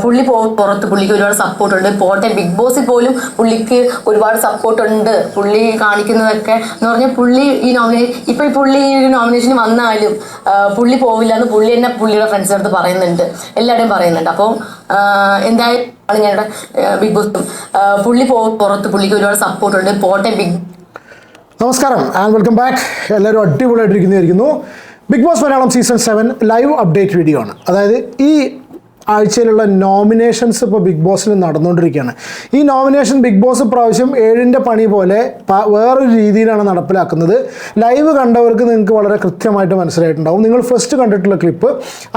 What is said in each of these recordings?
പുള്ളി പുറത്ത് പുള്ളിക്ക് ഒരുപാട് സപ്പോർട്ട് ഉണ്ട്. പോട്ടെ ബിഗ് ബോസിൽ പോലും പുള്ളിക്ക് ഒരുപാട് സപ്പോർട്ട് ഉണ്ട്. പുള്ളി കാണിക്കുന്നതൊക്കെ എന്ന് പറഞ്ഞാൽ പുള്ളി ഈ നോമിനേ ഇപ്പൊ പുള്ളി ഈ ഒരു നോമിനേഷന് വന്നാലും പുള്ളി പോവില്ല എന്ന് പുള്ളി തന്നെ പുള്ളിയുടെ ഫ്രണ്ട്സിന്റെ അടുത്ത് പറയുന്നുണ്ട്. എല്ലാവരുടെയും പറയുന്നുണ്ട്. അപ്പോൾ എന്തായാലും ഞങ്ങളുടെ ബിഗ് ബോസും പുള്ളി പുറത്ത് പുള്ളിക്ക് ഒരുപാട് സപ്പോർട്ട് ഉണ്ട്. പോട്ടെ ബിഗ് നമസ്കാരം ആൻഡ് വെൽക്കം ബാക്ക് എല്ലാവരും അടിപൊളിയായിട്ടിരിക്കുന്നതായിരിക്കുന്നു. Big boss Malayalam season seven live update video ആണ്. അതായത് ഈ ആഴ്ചയിലുള്ള നോമിനേഷൻസ് ഇപ്പോൾ ബിഗ് ബോസിൽ നടന്നുകൊണ്ടിരിക്കുകയാണ് ഈ നോമിനേഷൻ ബിഗ് ബോസ് പ്രാവശ്യം ഏഴിന്റെ പണി പോലെ വേറൊരു രീതിയിലാണ് നടപ്പിലാക്കുന്നത്. ലൈവ് കണ്ടവർക്ക് നിങ്ങൾക്ക് വളരെ കൃത്യമായിട്ട് മനസ്സിലായിട്ടുണ്ടാവും. നിങ്ങൾ ഫസ്റ്റ് കണ്ടിട്ടുള്ള ക്ലിപ്പ്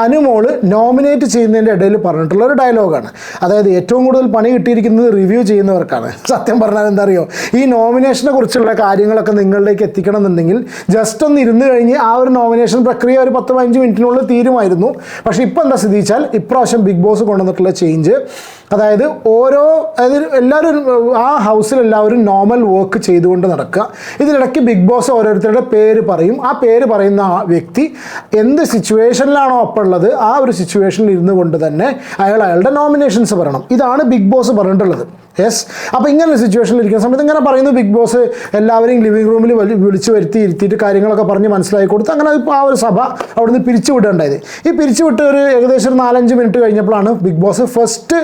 അനുമോൾ നോമിനേറ്റ് ചെയ്യുന്നതിന്റെ ഇടയിൽ പറഞ്ഞിട്ടുള്ള ഒരു ഡയലോഗാണ് അതായത് ഏറ്റവും കൂടുതൽ പണി കിട്ടിയിരിക്കുന്നത് റിവ്യൂ ചെയ്യുന്നവർക്കാണ്. സത്യം പറഞ്ഞാൽ എന്താ അറിയോ ഈ നോമിനേഷനെ കുറിച്ചുള്ള കാര്യങ്ങളൊക്കെ നിങ്ങളിലേക്ക് എത്തിക്കണം എന്നുണ്ടെങ്കിൽ ജസ്റ്റ് ഒന്ന് ഇരുന്ന് കഴിഞ്ഞ് ആ ഒരു നോമിനേഷൻ പ്രക്രിയ ഒരു പത്ത് പതിനഞ്ച് മിനിറ്റിനുള്ളിൽ തീരുമായിരുന്നു. പക്ഷേ ഇപ്പോൾ എന്താ സ്ഥിതിച്ചാൽ ഇപ്രാവശ്യം ബിഗ് ബോസ് കൊണ്ടുവന്നിട്ടുള്ള ചേഞ്ച് അതായത് ഓരോ അതായത് എല്ലാവരും ആ ഹൗസിൽ എല്ലാവരും നോർമൽ വർക്ക് ചെയ്തുകൊണ്ട് നടക്കുക. ഇതിനിടയ്ക്ക് ബിഗ് ബോസ് ഓരോരുത്തരുടെ പേര് പറയും. ആ പേര് പറയുന്ന ആ വ്യക്തി എന്ത് സിറ്റുവേഷനിലാണോ അപ്പോൾ ഉള്ളത് ആ ഒരു സിറ്റുവേഷനിൽ ഇരുന്നു കൊണ്ട് തന്നെ അയാൾ അയാളുടെ നോമിനേഷൻസ് പറയണം ഇതാണ് ബിഗ് ബോസ് പറഞ്ഞിട്ടുള്ളത്. യെസ് അപ്പോൾ ഇങ്ങനെ ഒരു സിറ്റുവേഷനിൽ ഇരിക്കുന്ന സമയത്ത് ഇങ്ങനെ പറയുന്നു ബിഗ് ബോസ് എല്ലാവരെയും ലിവിംഗ് റൂമിൽ വിളിച്ച് വരുത്തി ഇരുത്തിയിട്ട് കാര്യങ്ങളൊക്കെ പറഞ്ഞ് മനസ്സിലാക്കി കൊടുത്ത് അങ്ങനെ ആ ഒരു സഭ അവിടുന്ന് പിരിച്ചു വിടേണ്ടായത് ഈ പിരിച്ചു വിട്ട് ഒരു ഏകദേശം ഒരു നാലഞ്ച് മിനിറ്റ് കഴിഞ്ഞപ്പോഴാണ് ബിഗ് ബോസ് ഫസ്റ്റ്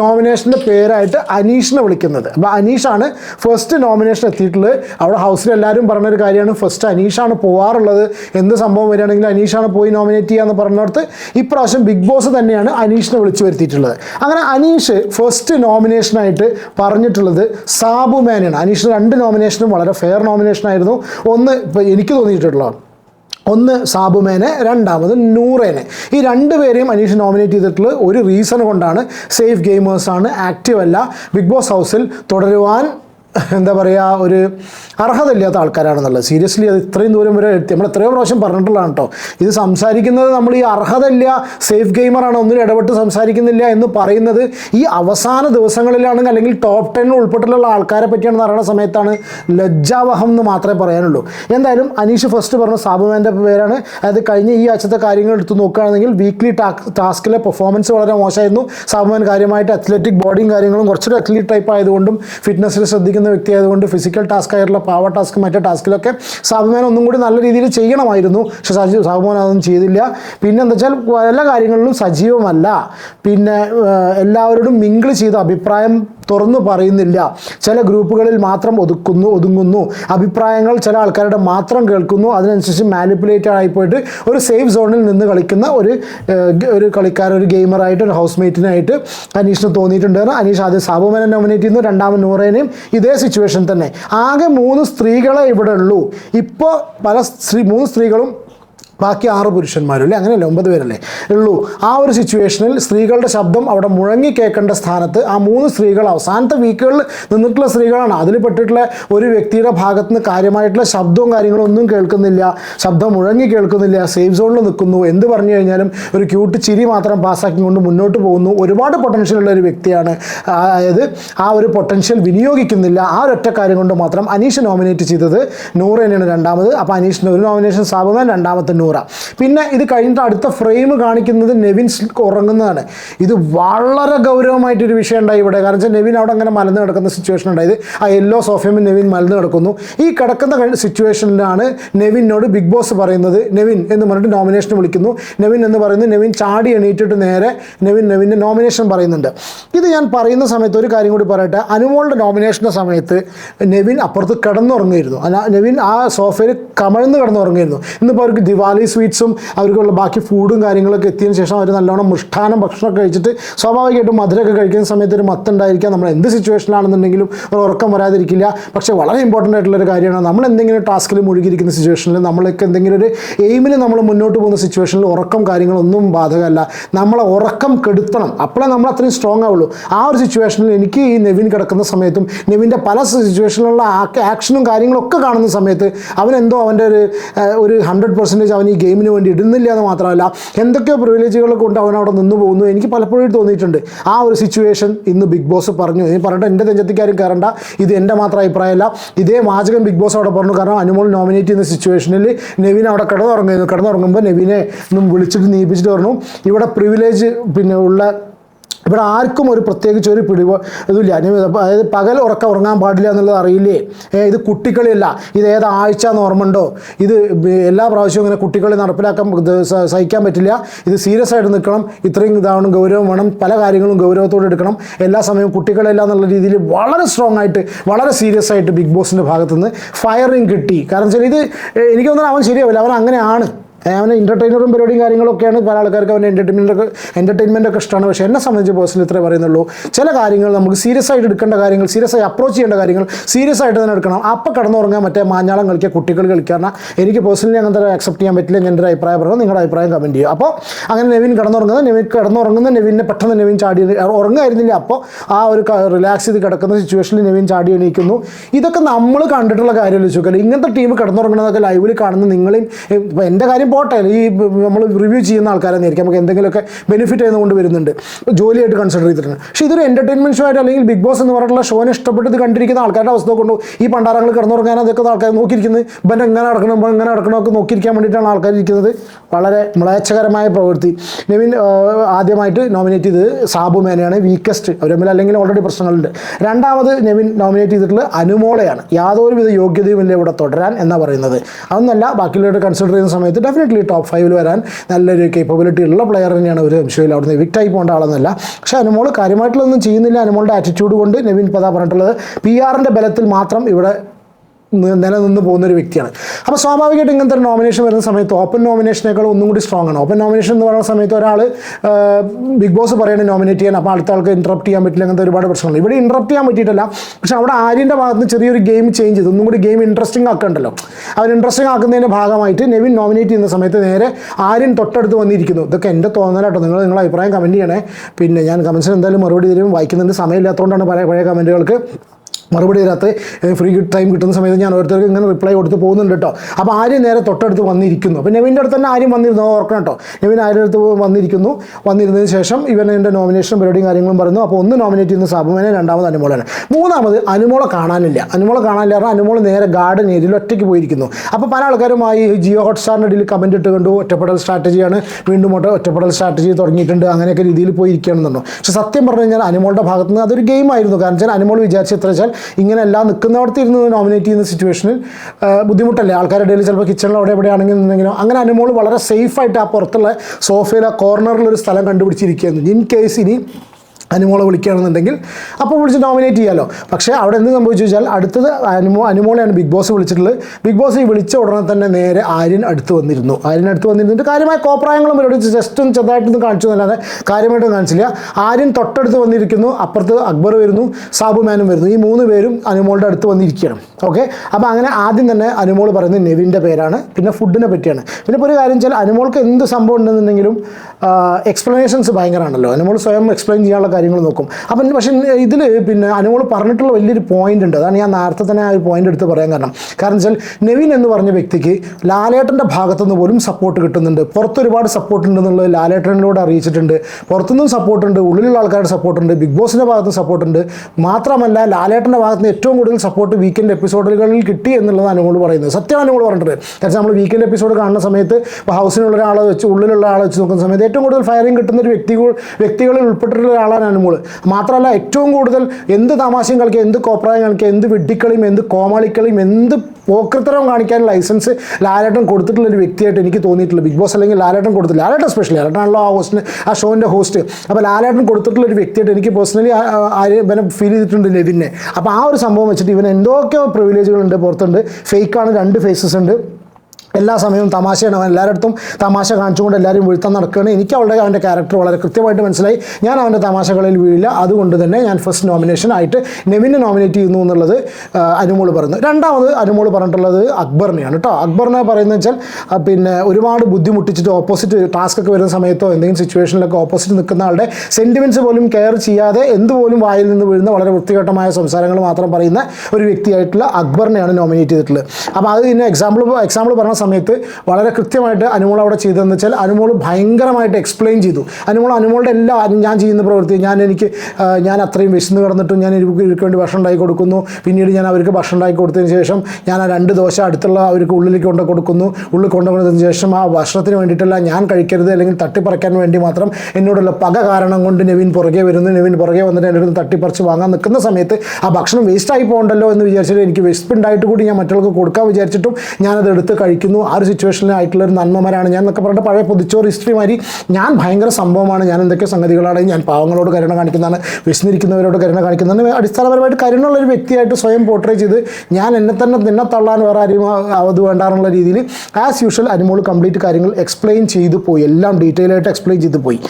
നോമിനേഷന്റെ പേരായിട്ട് അനീഷിനെ വിളിക്കുന്നത്. അപ്പോൾ അനീഷാണ് ഫസ്റ്റ് നോമിനേഷൻ എത്തിയിട്ടുള്ളത്. അവിടെ ഹൗസിൽ എല്ലാവരും പറഞ്ഞൊരു കാര്യമാണ്. ഫസ്റ്റ് അനീഷാണ് പോകാറുള്ളത് എന്ത് സംഭവം വരികയാണെങ്കിൽ അനീഷാണ് പോയി നോമിനേറ്റ് ചെയ്യാന്ന് പറഞ്ഞിടത്ത് ഇപ്രാവശ്യം ബിഗ് ബോസ് തന്നെയാണ് അനീഷിനെ വിളിച്ചു വരുത്തിയിട്ടുള്ളത്. അങ്ങനെ അനീഷ് ഫസ്റ്റ് നോമിനേഷനായിട്ട് പറഞ്ഞിട്ടുള്ളത് സാബു മേനാണ് അനീഷിന് രണ്ട് നോമിനേഷനും വളരെ ഫെയർ നോമിനേഷൻ ആയിരുന്നു. ഒന്ന് എനിക്ക് തോന്നിയിട്ടുള്ളതാണ് ഒന്ന് സാബുമേനെ രണ്ടാമത് നൂറേനെ. ഈ രണ്ട് പേരെയും അനീഷ് നോമിനേറ്റ് ചെയ്തിട്ടുള്ള ഒരു റീസൺ കൊണ്ടാണ്. സേഫ് ഗെയിമേഴ്സാണ് ആക്റ്റീവ് അല്ല. ബിഗ് ബോസ് ഹൗസിൽ തുടരുവാൻ എന്താ പറയുക ഒരു അർഹതയില്ലാത്ത ആൾക്കാരാണെന്നുള്ളത്. സീരിയസ്ലി അത് ഇത്രയും ദൂരം വരെ എത്തി. നമ്മൾ എത്രയോ പ്രാവശ്യം പറഞ്ഞിട്ടുള്ളതാണ് കേട്ടോ ഇത് സംസാരിക്കുന്നത് നമ്മൾ ഈ അർഹതയില്ല സേഫ് ഗെയിമറാണ് ഒന്നിനും ഇടപെട്ട് സംസാരിക്കുന്നില്ല എന്ന് പറയുന്നത് ഈ അവസാന ദിവസങ്ങളിലാണെങ്കിൽ അല്ലെങ്കിൽ ടോപ്പ് ടെൻ ഉൾപ്പെട്ടിട്ടുള്ള ആൾക്കാരെ പറ്റിയാണെന്ന് പറയുന്ന സമയത്താണ് ലജ്ജാവഹം എന്ന് മാത്രമേ പറയാനുള്ളൂ. എന്തായാലും അനീഷ് ഫസ്റ്റ് പറഞ്ഞ സാബുമാന്റെ പേരാണ്. അതായത് കഴിഞ്ഞ ഈ ആഴ്ചത്തെ കാര്യങ്ങൾ എടുത്ത് നോക്കുകയാണെങ്കിൽ വീക്ക്ലി ടാസ്കിലെ പെർഫോമൻസ് വളരെ മോശമായിരുന്നു. സാബുമാൻ കാര്യമായിട്ട് അത്ലറ്റിക് ബോഡിയും കാര്യങ്ങളും കുറച്ചൊരു അത്ലറ്റ് ടൈപ്പ് ആയതുകൊണ്ടും ഫിറ്റ്നസ്സിൽ ശ്രദ്ധിക്കുന്ന വ്യക്തി ആയതുകൊണ്ട് ഫിസിക്കൽ ടാസ്ക് ആയിട്ടുള്ള പവർ ടാസ്ക് മറ്റേ ടാസ്കിലൊക്കെ സാബുമോൻ ഒന്നും കൂടി നല്ല രീതിയിൽ ചെയ്യണമായിരുന്നു. പക്ഷെ സജി സാബുമോൻ അതൊന്നും ചെയ്തില്ല. പിന്നെ എന്താ വെച്ചാൽ എല്ലാ കാര്യങ്ങളിലും സജീവമല്ല. പിന്നെ എല്ലാവരോടും മിങ്കിൾ ചെയ്ത അഭിപ്രായം തുറന്നു പറയുന്നില്ല. ചില ഗ്രൂപ്പുകളിൽ മാത്രം ഒതുക്കുന്നു ഒതുങ്ങുന്നു. അഭിപ്രായങ്ങൾ ചില ആൾക്കാരുടെ മാത്രം കേൾക്കുന്നു. അതിനനുസരിച്ച് മാനിപ്പുലേറ്റഡ് ആയിപ്പോയിട്ട് ഒരു സേഫ് സോണിൽ നിന്ന് കളിക്കുന്ന ഒരു ഒരു കളിക്കാരൻ ഒരു ഗെയിമറായിട്ട് ഒരു ഹൗസ് മേറ്റിനായിട്ട് അനീഷിന് തോന്നിയിട്ടുണ്ടായിരുന്നു. അനീഷ് ആദ്യം സാബുമനെ നോമിനേറ്റ് ചെയ്യുന്നു. രണ്ടാമത് നൂറേനെയും ഇതേ സിറ്റുവേഷൻ തന്നെ. ആകെ മൂന്ന് സ്ത്രീകളെ ഇവിടെ ഉള്ളൂ. ഇപ്പോൾ പല സ്ത്രീ മൂന്ന് സ്ത്രീകളും ബാക്കി ആറ് പുരുഷന്മാരും അല്ലേ? അങ്ങനെയല്ലേ? ഒമ്പത് പേരല്ലേ? ഉള്ളൂ. ആ ഒരു സിറ്റുവേഷനിൽ സ്ത്രീകളുടെ ശബ്ദം അവിടെ മുഴങ്ങി കേൾക്കേണ്ട സ്ഥാനത്ത് ആ മൂന്ന് സ്ത്രീകൾ അവസാനത്തെ വീക്കുകളിൽ നിന്നിട്ടുള്ള സ്ത്രീകളാണ്. അതിൽ പെട്ടിട്ടുള്ള ഒരു വ്യക്തിയുടെ ഭാഗത്ത് നിന്ന് കാര്യമായിട്ടുള്ള ശബ്ദവും കാര്യങ്ങളും ഒന്നും കേൾക്കുന്നില്ല. ശബ്ദം മുഴങ്ങി കേൾക്കുന്നില്ല. സേഫ് സോണിൽ നിൽക്കുന്നു. എന്ത് പറഞ്ഞു കഴിഞ്ഞാലും ഒരു ക്യൂട്ട് ചിരി മാത്രം പാസ്സാക്കി കൊണ്ട് മുന്നോട്ട് പോകുന്നു. ഒരുപാട് പൊട്ടൻഷ്യൽ ഉള്ള ഒരു വ്യക്തിയാണ്. അതായത് ആ ഒരു പൊട്ടൻഷ്യൽ വിനിയോഗിക്കുന്നില്ല. ആ ഒരൊറ്റ കാര്യം കൊണ്ട് മാത്രം അനീഷ് നോമിനേറ്റ് ചെയ്തത് നൂറ് തന്നെയാണ് രണ്ടാമത്. അപ്പോൾ അനീഷിന് ഒരു നോമിനേഷൻ സാബുമാൻ രണ്ടാമത്തെ നൂറ. പിന്നെ ഇത് കഴിഞ്ഞിട്ട് അടുത്ത ഫ്രെയിം കാണിക്കുന്നത് നെവിൻ ഉറങ്ങുന്നതാണ്. ഇത് വളരെ ഗൗരവമായിട്ടൊരു വിഷയം ഉണ്ടായി ഇവിടെ. കാരണം വെച്ചാൽ നെവിൻ അവിടെ അങ്ങനെ മലന്ന് കിടക്കുന്ന സിറ്റുവേഷൻ ഉണ്ടായത് ആ യെല്ലോ സോഫയുമ്പോൾ നെവിൻ മലന്ന് കിടക്കുന്നു. ഈ കിടക്കുന്ന സിറ്റുവേഷനിലാണ് നെവിനോട് ബിഗ് ബോസ് പറയുന്നത് നെവിൻ എന്ന് പറഞ്ഞിട്ട് നോമിനേഷൻ വിളിക്കുന്നു. നെവിൻ എന്ന് പറയുന്നത് നെവിൻ ചാടി എണീറ്റിട്ട് നേരെ നെവിൻ നെവിന്റെ നോമിനേഷൻ പറയുന്നുണ്ട്. ഇത് ഞാൻ പറയുന്ന സമയത്ത് ഒരു കാര്യം കൂടി പറയട്ടെ. അനുമോളുടെ നോമിനേഷന്റെ സമയത്ത് നെവിൻ അപ്പുറത്ത് കിടന്നുറങ്ങിയിരുന്നു. നെവിൻ ആ സോഫയിൽ കമഴ്ന്ന് കിടന്നുറങ്ങിയിരുന്നു. ഇന്നിപ്പോൾ അവർക്ക് ദിവാലി സ്വീറ്റ്സും അവർക്കുള്ള ബാക്കി ഫുഡും കാര്യങ്ങളൊക്കെ എത്തിയതിന് ശേഷം അവർ നല്ലോണം മുഷ്ഠാനം ഭക്ഷണമൊക്കെ കഴിച്ചിട്ട് സ്വാഭാവികമായിട്ടും മധുരമൊക്കെ കഴിക്കുന്ന സമയത്ത് ഒരു മത്തുണ്ടായിരിക്കാം നമ്മൾ എന്ത് സിറ്റുവേഷനിലാണെന്നുണ്ടെങ്കിലും ഒരു ഉറക്കം വരാതിരിക്കില്ല. പക്ഷേ വളരെ ഇമ്പോർട്ടന്റ് ആയിട്ടുള്ള ഒരു കാര്യമാണ് നമ്മൾ എന്തെങ്കിലും ടാസ്കിൽ മുഴുകിയിരിക്കുന്ന സിറ്റുവേഷനിൽ നമ്മളൊക്കെ എന്തെങ്കിലും ഒരു എയിമിൽ നമ്മൾ മുന്നോട്ട് പോകുന്ന സിറ്റുവേഷനിൽ ഉറക്കം കാര്യങ്ങളൊന്നും ബാധകമല്ല. നമ്മളെ ഉറക്കം കെടുത്തണം. അപ്പോഴേ നമ്മൾ അത്രയും സ്ട്രോങ് ആവുള്ളൂ. ആ ഒരു സിറ്റുവേഷനിൽ എനിക്ക് ഈ നെവിൻ കിടക്കുന്ന സമയത്തും നെവിന്റെ പല സിറ്റുവേഷനിലുള്ള ആക്ഷനും കാര്യങ്ങളൊക്കെ കാണുന്ന സമയത്ത് അവൻ എന്തോ അവന്റെ ഒരു ഒരു ഹൺഡ്രഡ് പെർസെന്റേജ് അവൻ ഈ ഗെയിമിന് വേണ്ടി ഇടുന്നില്ല എന്ന് മാത്രമല്ല എന്തൊക്കെയോ പ്രിവിലേജുകൾ കൊണ്ട് അവൻ അവിടെ നിന്ന് പോകുന്നു എനിക്ക് പലപ്പോഴും തോന്നിയിട്ടുണ്ട്. ആ ഒരു സിറ്റുവേഷൻ ഇന്ന് ബിഗ് ബോസ് പറഞ്ഞു. ഇനി പറഞ്ഞിട്ട് എന്റെ തെഞ്ചത്തിക്കാരും കയറണ്ട. ഇത് എന്റെ മാത്രം അഭിപ്രായമല്ല. ഇതേ വാചകൻ ബിഗ് ബോസ് അവിടെ പറഞ്ഞു. കാരണം അനുമോൾ നോമിനേറ്റ് ചെയ്യുന്ന സിറ്റുവേഷനിൽ നെവിൻ അവിടെ കിടന്നുറങ്ങുന്നു. കിടന്നുറങ്ങുമ്പോൾ നെവിനെ വിളിച്ചിട്ട് നീപ്പിച്ചിട്ട് പറഞ്ഞു. ഇവിടെ പ്രിവിലേജ് പിന്നെ ഉള്ള ഇവിടെ ആർക്കും ഒരു പ്രത്യേകിച്ച് ഒരു പിടിവോ ഇതില്ല അതായത് പകൽ ഉറക്കം ഉറങ്ങാൻ പാടില്ല എന്നുള്ളത് അറിയില്ലേ? ഇത് കുട്ടികളിയല്ല. ഇത് ഏത് ആഴ്ച എന്ന് ഓർമ്മയുണ്ടോ? ഇത് എല്ലാ പ്രാവശ്യവും ഇങ്ങനെ കുട്ടികളെ നടപ്പിലാക്കാൻ സഹിക്കാൻ പറ്റില്ല. ഇത് സീരിയസ് ആയിട്ട് നിൽക്കണം. ഇത്രയും ഇതാണ് ഗൗരവം വേണം. പല കാര്യങ്ങളും ഗൗരവത്തോടെ എടുക്കണം. എല്ലാ സമയവും കുട്ടികളെല്ലാം എന്നുള്ള രീതിയിൽ വളരെ സ്ട്രോങ് ആയിട്ട് വളരെ സീരിയസ് ആയിട്ട് ബിഗ് ബോസിന്റെ ഭാഗത്തുനിന്ന് ഫയറിങ് കിട്ടി. കാരണം വെച്ചാൽ ഇത് എനിക്ക് തോന്നുന്നു അവൻ ശരിയാവില്ല. അവൻ അങ്ങനെയാണ് അവന് എന്റർടൈനറും പരിപാടിയും കാര്യങ്ങളൊക്കെയാണ് പല ആൾക്കാർക്ക് അവന്റെ എന്റർടൈൻമെന്റ് ഒക്കെ ഇഷ്ടമാണ് പക്ഷേ എന്നെ സംബന്ധിച്ച് പേഴ്സണൽ ഇത്രേ പറയുന്നുള്ളൂ. ചില കാര്യങ്ങൾ നമുക്ക് സീരിയസ് ആയിട്ട് എടുക്കേണ്ട കാര്യങ്ങൾ സീരിയസ് ആയി അപ്രോച്ച് ചെയ്യേണ്ട കാര്യങ്ങൾ സീരിയസ് ആയിട്ട് തന്നെ എടുക്കണം. അപ്പോൾ കടന്നുറങ്ങാൻ മറ്റേ മാഞ്ഞാളം കളിക്കുക കുട്ടികൾ കളിക്കാറുണ്ട് എനിക്ക് പേഴ്സണലി അങ്ങനത്തെ അക്സെപ്റ്റ് ചെയ്യാൻ പറ്റില്ല എന്റെ അഭിപ്രായം പറഞ്ഞു നിങ്ങളുടെ അഭിപ്രായം കമന്റ് ചെയ്യുക. അപ്പോൾ അങ്ങനെ നെവിൻ കടന്നുറങ്ങുന്നത് നെവിൻ കടന്നുറങ്ങുന്ന നെവിനെ പെട്ടെന്ന് നെവിൻ ചാടി ഉറങ്ങായിരുന്നില്ല. അപ്പോൾ ആ ഒരു റിലാക്സ് ചെയ്ത് കിടക്കുന്ന സിറ്റുവേഷനിൽ നെവിൻ ചാടി എണീക്കുന്നു. ഇതൊക്കെ നമ്മൾ കണ്ടിട്ടുള്ള കാര്യമല്ല ചോക്കല്ല ഇങ്ങനത്തെ ടീം കിടന്നുറങ്ങുന്നതൊക്കെ ലൈവിൽ കാണുന്ന നിങ്ങളെയും എന്റെ കാര്യം പോട്ടെ ഈ നമ്മൾ റിവ്യൂ ചെയ്യുന്ന ആൾക്കാരെന്നായിരിക്കും നമുക്ക് എന്തെങ്കിലുമൊക്കെ ബെനിഫിറ്റ് ചെയ്യുന്നതുകൊണ്ട് വരുന്നുണ്ട്. ജോലിയായിട്ട് കൺസിഡർ ചെയ്തിട്ടുണ്ട്. പക്ഷേ ഇതൊരു എന്റർടൈൻമെന്റ് ഷോ ആയിട്ട് അല്ലെങ്കിൽ ബിഗ് ബോസ് എന്ന് പറഞ്ഞിട്ടുള്ള ഷോനെ ഇഷ്ടപ്പെട്ട് കണ്ടിരിക്കുന്ന ആൾക്കാരുടെ അവസ്ഥ കൊണ്ടു ഈ പണ്ടാരങ്ങൾ കിടന്നുറങ്ങാൻ അതൊക്കെ ആൾക്കാർ നോക്കിയിരിക്കുന്നത്. ഇപ്പം എങ്ങനെ നടക്കണം എങ്ങനെ എങ്ങനെ നടക്കണമൊക്കെ നോക്കിയിരിക്കാൻ വേണ്ടിയിട്ടാണ് ആൾക്കാർ ഇരിക്കുന്നത്. വളരെ മ്ലേച്ഛകരമായ പ്രവൃത്തി. നെവിൻ ആദ്യമായിട്ട് നോമിനേറ്റ് ചെയ്തത് സാബു മേനയാണ്. വീക്കസ്റ്റ് അവർ തമ്മിൽ അല്ലെങ്കിൽ ഓൾറെഡി പ്രശ്നങ്ങളുണ്ട്. രണ്ടാമത് നെവിൻ നോമിനേറ്റ് ചെയ്തിട്ടുള്ള അനുമോളയാണ്. യാതൊരുവിധ യോഗ്യതയുമില്ല ഇവിടെ തുടരാൻ എന്നാണ് പറയുന്നത്. അതൊന്നല്ല ബാക്കിയുള്ളവരുടെ കൺസിഡർ ചെയ്യുന്ന സമയത്ത് ഡെഫിനറ്റ്ലി ടോപ്പ് ഫൈവിൽ വരാൻ നല്ലൊരു കേപ്പബിലിറ്റി ഉള്ള പ്ലെയർ തന്നെയാണ് ഒരു സംശയമില്ല അവിടുന്ന് വിക്റ്റായി പോകേണ്ട ആളെന്നല്ല പക്ഷെ അനുമോൾ കാര്യമായിട്ടുള്ളൊന്നും ചെയ്യുന്നില്ല. അനുമോളുടെ ആറ്റിറ്റ്യൂഡ് കൊണ്ട് നവീൻ പദ പറഞ്ഞിട്ടുള്ളത് പി ആറിന്റെ ബലത്തിൽ മാത്രം ഇവിടെ നിലനിന്ന് പോകുന്ന ഒരു വ്യക്തിയാണ്. അപ്പോൾ സ്വാഭാവികമായിട്ട് ഇങ്ങനത്തെ ഒരു നോമിനേഷൻ വരുന്ന സമയത്ത് ഓപ്പൺ നോമിനേഷനേക്കാൾ ഒന്നും കൂടി സ്ട്രോങ് ആണ്. ഓപ്പൺ നോമിനേഷൻ എന്ന് പറയുന്ന സമയത്ത് ഒരാൾ ബിഗ് ബോസ് പറയണേ നോമിനേറ്റ് ചെയ്യാൻ. അപ്പോൾ അടുത്ത ആൾക്ക് ഇൻട്രപ്റ്റ് ചെയ്യാൻ പറ്റില്ല അങ്ങനത്തെ ഒരുപാട് പ്രശ്നങ്ങൾ. ഇവിടെ ഇൻട്രപ്റ്റ് ചെയ്യാൻ പറ്റിയിട്ടില്ല. പക്ഷെ അവിടെ ആര്യന്റെ ഭാഗത്ത് ചെറിയൊരു ഗെയിം ചേഞ്ച് ചെയ്തു. ഒന്നും കൂടി ഗെയിം ഇൻട്രസ്റ്റിംഗ് ആക്കണ്ടല്ലോ. അവർ ഇൻട്രസ്റ്റിംഗ് ആക്കുന്നതിന്റെ ഭാഗമായിട്ട് നെവിൻ നോമിനേറ്റ് ചെയ്യുന്ന സമയത്ത് നേരെ ആര്യൻ തൊട്ടടുത്ത് വന്നിരിക്കുന്നു. ഇതൊക്കെ എന്റെ തോന്നലാട്ടോ. നിങ്ങൾ നിങ്ങളുടെ അഭിപ്രായം കമന്റ് ചെയ്യണേ. പിന്നെ ഞാൻ കമൻസിന് എന്തായാലും മറുപടി തരും. വായിക്കുന്നുണ്ട് സമയമില്ലാത്തതുകൊണ്ടാണ് പഴയ പഴയ കമന്റുകൾക്ക് മറുപടി തരാത്ത ഫ്രീ ടൈം കിട്ടുന്ന സമയത്ത് ഞാൻ ഓരോരുത്തർക്ക് ഇങ്ങനെ റിപ്ലൈ കൊടുത്ത് പോകുന്നുണ്ട് കേട്ടോ അപ്പോൾ ആര്യം നേരെ തൊട്ടടുത്ത് വന്നിരിക്കുന്നു? അപ്പോൾ നെവിന്റെ അടുത്ത് തന്നെ ആര്യം വന്നിരുന്നു? ഓർക്കണം കേട്ടോ നെവിൻ ആര്യം അടുത്ത് വന്നിരിക്കുന്നു? വന്നിരുന്നതിന് ശേഷം ഇവൻ എന്റെ നോമിനേഷൻ പരിപാടിയും കാര്യങ്ങളും പറഞ്ഞു അപ്പോൾ ഒന്ന് നോമിനേറ്റ് ചെയ്യുന്ന സാബുമേനെ രണ്ടാമത് അനുമോളാണ് മൂന്നാമത് അനുമോളെ കാണാനില്ല. അനുമോളെ കാണാനില്ല കാരണം അനുമോൾ നേരെ ഗാർഡൻ ഏരിയയിൽ ഒറ്റയ്ക്ക് പോയിരിക്കുന്നു. അപ്പോൾ പല ആൾക്കാരുമായി ജിയോ ഹോട്ട്സ്റ്റാറിന്റെ ഇടയിൽ കമന്റ് ഇട്ട് കണ്ടു. ഒറ്റപ്പെടൽ സ്ട്രാറ്റജിയാണ് വീണ്ടും ഒറ്റ ഒറ്റപ്പെടൽ സ്ട്രാറ്റജി തുടങ്ങിയിട്ടുണ്ട്. അങ്ങനെയൊക്കെ രീതിയിൽ പോയിരിക്കുകയാണെന്നുണ്ടോ? പക്ഷേ സത്യം പറഞ്ഞു കഴിഞ്ഞാൽ അനുമോളുടെ ഭാഗത്ത് നിന്ന് അതൊരു ഗെയിം ആയിരുന്നു. കാരണം വെച്ചാൽ അനുമോൾ വിചാരിച്ചെത്ര വെച്ചാൽ ഇങ്ങനെ എല്ലാം നിൽക്കുന്നിടത്ത് ഇരുന്ന് നോമിനേറ്റ് ചെയ്യുന്ന സിറ്റുവേഷനിൽ ബുദ്ധിമുട്ടല്ലേ? ആൾക്കാരുടെ ഇടയിൽ ചിലപ്പോൾ കിച്ചണിൽ അവിടെ എവിടെയാണെങ്കിൽ നിന്നെങ്കിലും അങ്ങനെ അനുമോൾ വളരെ സേഫായിട്ട് ആ പുറത്തുള്ള സോഫയിൽ ആ കോർണറിൽ ഒരു സ്ഥലം കണ്ടുപിടിച്ചിരിക്കുകയായിരുന്നു. ഇൻ കേസ് ഇനി അനുമോളെ വിളിക്കുകയാണെന്നുണ്ടെങ്കിൽ അപ്പോൾ വിളിച്ച് നോമിനേറ്റ് ചെയ്യാമല്ലോ പക്ഷേ അവിടെ എന്ത് സംഭവിച്ചു വെച്ചാൽ അടുത്തത് അനുമോ അനുമോളെയാണ് ബിഗ് ബോസ് വിളിച്ചിട്ടുള്ളത്. ബിഗ് ബോസ് ഈ വിളിച്ച ഉടനെ തന്നെ നേരെ ആര്യൻ അടുത്ത് വന്നിരുന്നു. ആര്യൻ അടുത്ത് വന്നിരുന്നിട്ട് കാര്യമായ കോപ്രായങ്ങളും പരിപാടി ജസ്റ്റ് ഒന്ന് ചെറുതായിട്ടൊന്നും കാണിച്ചു എന്നല്ലാതെ കാര്യമായിട്ടൊന്നും കാണിച്ചില്ല. ആര്യൻ തൊട്ടടുത്ത് വന്നിരിക്കുന്നു. അപ്പുറത്ത് അക്ബർ വരുന്നു. സാബു മാനും വരുന്നു. ഈ മൂന്ന് പേരും അനുമോളുടെ അടുത്ത് വന്നിരിക്കണം ഓക്കെ അപ്പോൾ അങ്ങനെ ആദ്യം തന്നെ അനുമോൾ പറയുന്നത് നെവിന്റെ പേരാണ്. പിന്നെ ഫുഡിനെ പറ്റിയാണ്. പിന്നെ ഇപ്പോൾ ഒരു കാര്യം വെച്ചാൽ അനുമോൾക്ക് എന്ത് സംഭവം ഉണ്ടെന്നുണ്ടെങ്കിലും എക്സ്പ്ലനേഷൻസ് ഭയങ്കരമാണല്ലോ. അനുമോൾ സ്വയം എക്സ്പ്ലെയിൻ ചെയ്യാനുള്ള കാര്യങ്ങൾ നോക്കും. അപ്പം പക്ഷേ ഇതിൽ പിന്നെ അനുമോൾ പറഞ്ഞിട്ടുള്ള വലിയൊരു പോയിന്റ് ഉണ്ട്. അതാണ് ഞാൻ നേരത്തെ തന്നെ ആ ഒരു പോയിന്റ് എടുത്ത് പറയാൻ കാരണം. കാരണം വെച്ചാൽ നെവിൻ എന്ന് പറഞ്ഞ വ്യക്തിക്ക് ലാലേട്ടന്റെ ഭാഗത്തുനിന്ന് പോലും സപ്പോർട്ട് കിട്ടുന്നുണ്ട്. പുറത്തൊരുപാട് സപ്പോർട്ട് ഉണ്ടെന്നുള്ളത് ലാലേട്ടനിലൂടെ അറിയിച്ചിട്ടുണ്ട്. പുറത്തുനിന്നും സപ്പോർട്ട് ഉണ്ട്. ഉള്ളിലുള്ള ആൾക്കാരുടെ സപ്പോർട്ട് ഉണ്ട്. ബിഗ് ബോസിന്റെ ഭാഗത്ത് സപ്പോർട്ട് ഉണ്ട്. മാത്രമല്ല ലാലേട്ടന്റെ ഭാഗത്ത് നിന്ന് ഏറ്റവും കൂടുതൽ സപ്പോർട്ട് വീക്കെൻഡ് എപ്പിസോഡുകളിൽ കിട്ടി എന്നുള്ളത് അനുമോൾ പറയുന്നത്. സത്യം അനുമോൾ പറഞ്ഞിട്ടുണ്ട് കാരണം നമ്മൾ വീക്കെൻഡ് എപ്പിസോഡ് കാണുന്ന സമയത്ത് ഹൗസിനുള്ള ഒരാളെ വെച്ച് ഉള്ളിലുള്ള ആളെ വെച്ച് നോക്കുന്ന സമയത്ത് ഏറ്റവും കൂടുതൽ ഫയറിംഗ് കിട്ടുന്ന ഒരു വ്യക്തി വ്യക്തികളിൽ ഉൾപ്പെട്ടിട്ടുള്ള ഒരാളാണ് അനുമോൾ മാത്രമല്ല ഏറ്റവും കൂടുതൽ എന്ത് തമാശയും കളിക്കുക എന്ത് കോപ്രായം കളിക്കുക എന്ത് വെട്ടിക്കളിയും എന്ത് കോമാളിക്കളിയും എന്ത് പോക്കൃത്തരം കാണിക്കാൻ ലൈസൻസ് ലാലേട്ടൻ കൊടുത്തിട്ടുള്ള ഒരു വ്യക്തിയായിട്ട് എനിക്ക് തോന്നിയിട്ടില്ല. ബിഗ് ബോസ് അല്ലെങ്കിൽ ലാലേട്ടൻ കൊടുത്തില്ല. ലാലേട്ടൻ സ്പെഷ്യൽ ലാലേട്ടനാണല്ലോ ആ ഹോസ്റ്റിന് ആ ഷോന്റെ ഹോസ്റ്റ് അപ്പോൾ ലാലേട്ടൻ കൊടുത്തിട്ടുള്ള ഒരു വ്യക്തിയായിട്ട് എനിക്ക് പേഴ്സണലി ഇവനെ ഫീൽ ചെയ്തിട്ടുണ്ട് നെവിനെ അപ്പോൾ ആ ഒരു സംഭവം വെച്ചിട്ട് ഇവൻ എന്തൊക്കെയോ പ്രിവിലേജുകളുണ്ട് പുറത്തുണ്ട്. ഫേക്കാണ് രണ്ട് ഫേസസ് ഉണ്ട്. എല്ലാ സമയവും തമാശയാണ്. അവൻ എല്ലാവരുടെ തമാശ കാണിച്ചുകൊണ്ട് എല്ലാവരും വീഴ്ത്താൻ നടക്കുകയാണ്. എനിക്ക് അവളുടെ അവന്റെ ക്യാരക്ടർ വളരെ കൃത്യമായിട്ട് മനസ്സിലായി. ഞാൻ അവന്റെ തമാശകളിൽ വീഴില്ല. അതുകൊണ്ട് തന്നെ ഞാൻ ഫസ്റ്റ് നോമിനേഷൻ ആയിട്ട് നെവിനെ നോമിനേറ്റ് ചെയ്യുന്നു എന്നുള്ളത് അനുമോൾ പറയുന്നു. രണ്ടാമത് അനുമോൾ പറഞ്ഞിട്ടുള്ളത് അക്ബറിനെയാണ് കേട്ടോ അക്ബറിനെ പറയുന്നത് വെച്ചാൽ പിന്നെ ഒരുപാട് ബുദ്ധിമുട്ടിച്ചിട്ട് ഓപ്പോസിറ്റ് ടാസ്ക് ഒക്കെ വരുന്ന സമയത്തോ എന്തെങ്കിലും സിറ്റുവേഷനിലൊക്കെ ഓപ്പോസിറ്റ് നിൽക്കുന്ന ആളുടെ സെന്റിമെന്റ്സ് പോലും കെയർ ചെയ്യാതെ എന്തുപോലും വായിൽ നിന്ന് വീഴുന്ന വളരെ വൃത്തികെട്ടമായ സംസാരങ്ങൾ മാത്രം പറയുന്ന ഒരു വ്യക്തിയായിട്ടുള്ള അക്ബറിനെയാണ് നോമിനേറ്റ് ചെയ്തിട്ടുള്ളത്. അപ്പോൾ അത് ഇന്ന് എക്സാമ്പിൾ എക്സാമ്പിൾ പറഞ്ഞ സമയത്ത് വളരെ കൃത്യമായിട്ട് അനുമോൾ അവിടെ ചെയ്തതെന്ന് വെച്ചാൽ അനുമോൾ ഭയങ്കരമായിട്ട് എക്സ്പ്ലെയിൻ ചെയ്തു. അനുമോൾ അനുമോളുടെ എല്ലാ ഞാൻ ചെയ്യുന്ന പ്രവൃത്തി ഞാൻ എനിക്ക് ഞാൻ അത്രയും വിശന്ന് കിടന്നിട്ടും ഞാൻ ഇവർക്ക് വേണ്ടി ഭക്ഷണം ഉണ്ടാക്കി കൊടുക്കുന്നു. പിന്നീട് ഞാൻ അവർക്ക് ഭക്ഷണം ഉണ്ടാക്കി കൊടുത്തതിന് ശേഷം ഞാൻ ആ രണ്ട് ദോശ അടുത്തുള്ള അവർക്ക് ഉള്ളിലേക്ക് കൊണ്ട് കൊടുക്കുന്നു. ഉള്ളിൽ കൊണ്ടുവന്നതിന് ശേഷം ആ ഭക്ഷണത്തിന് വേണ്ടിയിട്ടല്ല ഞാൻ കഴിക്കരുത് അല്ലെങ്കിൽ തട്ടിപ്പറിക്കാൻ വേണ്ടി മാത്രം എന്നോടുള്ള പക കാരണം കൊണ്ട് നെവിൻ പുറകെ വരുന്നു. നെവിൻ പുറകെ വന്നിട്ട് എന്റെ അടുത്ത് തട്ടിപ്പറിച്ച് വാങ്ങാൻ നിൽക്കുന്ന സമയത്ത് ആ ഭക്ഷണം വേസ്റ്റായി പോകണ്ടല്ലോ എന്ന് വിചാരിച്ചിട്ട് എനിക്ക് വിശപ്പുണ്ടായിട്ട് കൂടി ഞാൻ മറ്റുള്ളവർക്ക് കൊടുക്കാൻ വിചാരിച്ചിട്ടും ഞാനത് എടുത്ത് കഴിക്കുന്നു. ആ ഒരു സിറ്റുവേഷനിലായിട്ടുള്ള ഒരു നന്മമാരാണ് ഞാൻ എന്നൊക്കെ പറഞ്ഞിട്ട് പഴയ പൊതിച്ചോർ ഹിസ്റ്ററി മാതിരി ഞാൻ ഭയങ്കര സംഭവമാണ്. ഞാൻ എന്തൊക്കെ സംഗതികളാണ്. ഞാൻ പാവങ്ങളോട് കരുണ കാണിക്കുന്നതാണ്. വിശന്നിരിക്കുന്നവരോട് കരുണ കാണിക്കുന്നതാണ്. അടിസ്ഥാനപരമായിട്ട് കരുണുള്ള ഒരു വ്യക്തിയായിട്ട് സ്വയം പോർട്രേ ചെയ്ത് ഞാൻ എന്നെ തന്നെ നിന്നെ തള്ളാൻ വേറെ ആരും അത് വേണ്ടാന്നുള്ള രീതിയിൽ ആസ് യൂഷ്വൽ അനുമോൾ കംപ്ലീറ്റ് കാര്യങ്ങൾ എക്സ്പ്ലെയിൻ ചെയ്തു പോയി. എല്ലാം ഡീറ്റെയിൽ ആയിട്ട് എക്സ്പ്ലെയിൻ ചെയ്തു പോയി.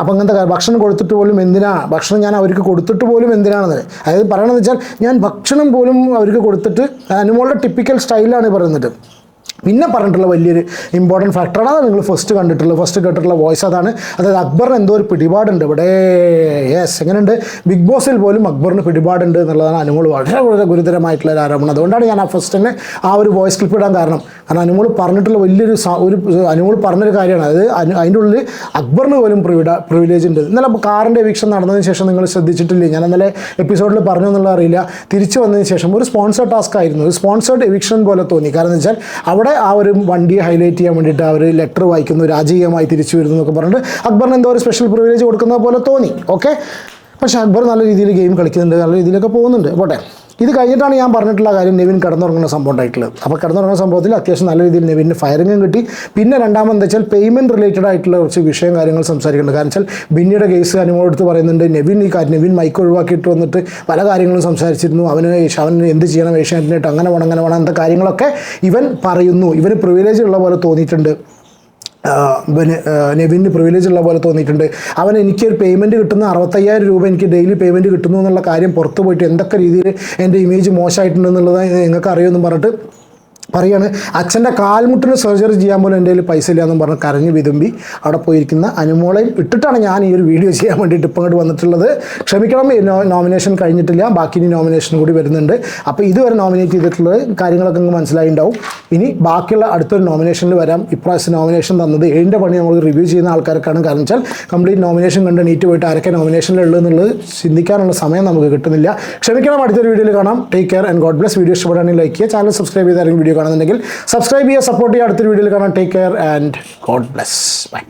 അപ്പം അങ്ങനത്തെ ഭക്ഷണം കൊടുത്തിട്ട് പോലും എന്തിനാണ് ഭക്ഷണം ഞാൻ അവർക്ക് കൊടുത്തിട്ട് പോലും എന്തിനാണെന്ന്. അതായത് പറയണമെന്ന് വെച്ചാൽ ഞാൻ ഭക്ഷണം പോലും അവർക്ക് കൊടുത്തിട്ട് അനുമോളുടെ ടിപ്പിക്കൽ സ്റ്റൈലാണ് പറയുന്നത് പിന്നെ പറഞ്ഞിട്ടുള്ള വലിയൊരു ഇമ്പോർട്ടന്റ് ഫാക്ടറാണ് നിങ്ങൾ ഫസ്റ്റ് കണ്ടിട്ടുള്ള ഫസ്റ്റ് കേട്ടിട്ടുള്ള വോയിസ് അതാണ്. അതായത് അക്ബറിന് എന്തോ ഒരു പിടിപാടുണ്ട്. ഇവിടെ യെസ് എങ്ങനെയുണ്ട്? ബിഗ് ബോസിൽ പോലും അക്ബറിന് പിടിപാടുണ്ട് എന്നുള്ളതാണ് അനുമോൾ വളരെ വളരെ ഗുരുതരമായിട്ടുള്ള ഒരു ആരോപണം. അതുകൊണ്ടാണ് ഞാൻ ആ ഫസ്റ്റ് തന്നെ ആ ഒരു വോയിസ് ക്ലിപ്പ് ഇടാൻ കാരണം. കാരണം അനുമോൾ പറഞ്ഞിട്ടുള്ള വലിയൊരു ഒരു അനുമോൾ പറഞ്ഞൊരു കാര്യമാണ്. അതായത് അതിന്റെ ഉള്ളിൽ അക്ബറിന് പോലും പ്രിവിഡ പ്രിവിലേജ് ഉണ്ട്. ഇന്നലെ കാറിന്റെ വീക്ഷണം നടന്നതിന് ശേഷം നിങ്ങൾ ശ്രദ്ധിച്ചിട്ടില്ലേ? ഞാൻ ഇന്നലെ എപ്പിസോഡിൽ പറഞ്ഞു എന്നുള്ള അറിയില്ല. തിരിച്ചു വന്നതിന് ശേഷം ഒരു സ്പോൺസർ ടാസ്ക് ആയിരുന്നു. ഒരു സ്പോൺസേർഡ് എവിക്ഷൻ പോലെ തോന്നി. കാരണം എന്ന് വെച്ചാൽ അവിടെ ആ ഒരു വണ്ടിയെ ഹൈലൈറ്റ് ചെയ്യാൻ വേണ്ടിയിട്ട് അവർ ലെറ്റർ വായിക്കുന്നു രാജീയമായി തിരിച്ചു വരുന്നു എന്നൊക്കെ പറഞ്ഞിട്ട് അക്ബറിന് എന്തോ ഒരു സ്പെഷ്യൽ പ്രിവിലേജ് കൊടുക്കുന്ന പോലെ തോന്നി. ഓക്കെ പക്ഷേ അക്ബർ നല്ല രീതിയിൽ ഗെയിം കളിക്കുന്നുണ്ട് നല്ല രീതിയിലൊക്കെ പോകുന്നുണ്ട്. പോട്ടെ. ഇത് കഴിഞ്ഞിട്ടാണ് ഞാൻ പറഞ്ഞിട്ടുള്ള കാര്യം നെവിൻ കിടന്നുറങ്ങുന്ന സംഭവം ഉണ്ടായിട്ടുള്ളത്. അപ്പോൾ കിടന്നുറങ്ങുന്ന സംഭവത്തിൽ അത്യാവശ്യം നല്ല രീതിയിൽ നെവിന് ഫയറിങ്ങും കിട്ടി. പിന്നെ രണ്ടാമത് എന്താ വെച്ചാൽ പേയ്മെന്റ് റിലേറ്റഡ് ആയിട്ടുള്ള കുറച്ച് വിഷയം കാര്യങ്ങൾ സംസാരിക്കുന്നുണ്ട് കാരണം വെച്ചാൽ ബിന്നിയുടെ കേസ് അനുമോട് എടുത്ത് പറയുന്നുണ്ട് നെവിൻ ഈ കാര്യം നെവിൻ മൈക്ക് ഒഴിവാക്കിയിട്ട് വന്നിട്ട് പല കാര്യങ്ങളും സംസാരിച്ചിരുന്നു. അവന് അവന് എന്ത് ചെയ്യണം ഏഷ്യാനെറ്റിനായിട്ട് അങ്ങനെ വേണം അങ്ങനെ വേണം അങ്ങനത്തെ കാര്യങ്ങളൊക്കെ ഇവൻ പറയുന്നു. ഇവന് പ്രിവിലേജ് ഉള്ള പോലെ തോന്നിയിട്ടുണ്ട്. നെവിന് പ്രിവിലേജ് ഉള്ള പോലെ തോന്നിയിട്ടുണ്ട്. അവൻ എനിക്കൊരു പേയ്മെന്റ് കിട്ടുന്ന അറുപത്തയ്യായിരം രൂപ എനിക്ക് ഡെയിലി പേയ്മെന്റ് കിട്ടുന്നു എന്നുള്ള കാര്യം പുറത്ത് പോയിട്ട് എന്തൊക്കെ രീതിയിൽ എന്റെ ഇമേജ് മോശമായിട്ടുണ്ടെന്നുള്ളത് നിങ്ങൾക്ക് അറിയുമെന്ന് പറഞ്ഞിട്ട് പറയാണ് അച്ഛന്റെ കാൽമുട്ടിന് സർജറി ചെയ്യാൻ പോലും എന്റെ കയ്യിൽ പൈസ ഇല്ല എന്നും പറഞ്ഞ് കരഞ്ഞ് വിതുമ്പി അവിടെ പോയിരിക്കുന്ന അനുമോളെ ഇട്ടിട്ടാണ് ഞാൻ ഈ ഒരു വീഡിയോ ചെയ്യാൻ വേണ്ടിയിട്ട് ഇപ്പം ഇങ്ങോട്ട് വന്നിട്ടുള്ളത്. ക്ഷമിക്കണം നോമിനേഷൻ കഴിഞ്ഞിട്ടില്ല ബാക്കി ഇനി നോമിനേഷൻ കൂടി വരുന്നുണ്ട്. അപ്പോൾ ഇതുവരെ നോമിനേറ്റ് ചെയ്തിട്ടുള്ള കാര്യങ്ങളൊക്കെ നിങ്ങൾക്ക് മനസ്സിലായിണ്ടാവും ഇനി ബാക്കിയുള്ള അടുത്തൊരു നോമിനേഷനിൽ വരാം. ഇപ്രാവശ്യം നോമിനേഷൻ തന്നത് ഏഴിന്റെ പണി നമ്മൾ റിവ്യൂ ചെയ്യുന്ന ആൾക്കാർക്കാണ് കാരണം വെച്ചാൽ കംപ്ലീറ്റ് നോമിനേഷൻ കണ്ട് നീറ്റ് പോയിട്ട് ആരൊക്കെ നോമിനേഷനിലുള്ളത് എന്നുള്ളത് ചിന്തിക്കാനുള്ള സമയം നമുക്ക് കിട്ടുന്നില്ല. ക്ഷമിക്കണം അടുത്തൊരു വീഡിയോയിൽ കാണാം. Take care and god bless video ഇഷ്ടപ്പെടുകയാണെങ്കിൽ ലൈക്ക് ചെയ്യുക. ചാനൽ സബ്സ്ക്രൈബ് ചെയ്തായിരിക്കും വീഡിയോ കാണുന്നുണ്ടെങ്കിൽ സബ്സ്ക്രൈബ് ചെയ്യുക സപ്പോർട്ട് ചെയ്യുക. അടുത്തൊരു വീഡിയോയിൽ കാണാം. Take care and god bless bye